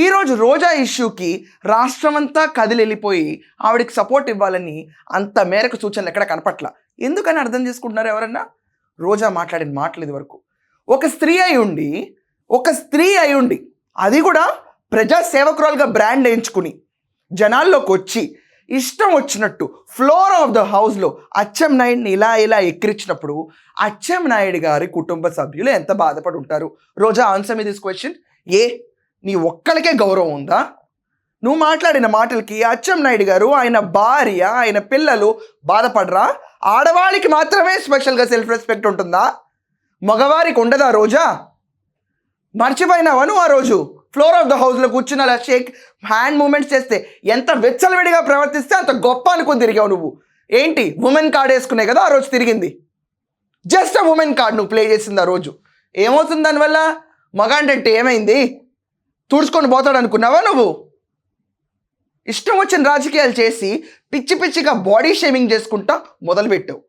ఈరోజు రోజా ఇష్యూకి రాష్ట్రమంతా కదిలి వెళ్ళిపోయి ఆవిడకి సపోర్ట్ ఇవ్వాలని అంత మేరకు సూచనలు ఎక్కడ కనపట్ల? ఎందుకని అర్థం చేసుకుంటున్నారు ఎవరన్నా? రోజా మాట్లాడిన మాటలు ఇది వరకు ఒక స్త్రీ అయి ఉండి ఒక స్త్రీ అయి ఉండి అది కూడా ప్రజా సేవకురాలుగా బ్రాండ్ వేయించుకుని జనాల్లోకి వచ్చి ఇష్టం వచ్చినట్టు ఫ్లోర్ ఆఫ్ ద హౌస్లో అచ్చెం నాయుడిని ఇలా ఇలా ఎక్కిరించినప్పుడు అచ్చెం నాయుడు గారి కుటుంబ సభ్యులు ఎంత బాధపడి ఉంటారు Roja answer me this question ఏ నీ ఒక్కడికే గౌరవం ఉందా? నువ్వు మాట్లాడిన మాటలకి అచ్చెం నాయుడు గారు ఆయన భార్య ఆయన పిల్లలు బాధపడరా? ఆడవాళ్ళకి మాత్రమే స్పెషల్గా సెల్ఫ్ రెస్పెక్ట్ ఉంటుందా? మగవారికి ఉండదా రోజా? మర్చిపోయినావా నువ్వు ఆ రోజు? ఫ్లోర్ ఆఫ్ ద హౌస్లో కూర్చుని అలా షేక్ హ్యాండ్ మూమెంట్స్ చేస్తే ఎంత వెచ్చలవిడిగా ప్రవర్తిస్తే అంత గొప్ప అనుకుని తిరిగావు నువ్వు. ఏంటి? ఉమెన్ కార్డ్ వేసుకునే కదా ఆ రోజు తిరిగింది. జస్ట్ ఆ ఉమెన్ కార్డ్ నువ్వు ప్లే చేసింది ఆ రోజు. ఏమవుతుంది దానివల్ల? మగాండంటే ఏమైంది? తుడుచుకొని పోతాడు అనుకున్నావా నువ్వు? ఇష్టం వచ్చిన రాజకీయాలు చేసి పిచ్చి పిచ్చిగా బాడీ షేమింగ్ చేసుకుంటా మొదలుపెట్టావు.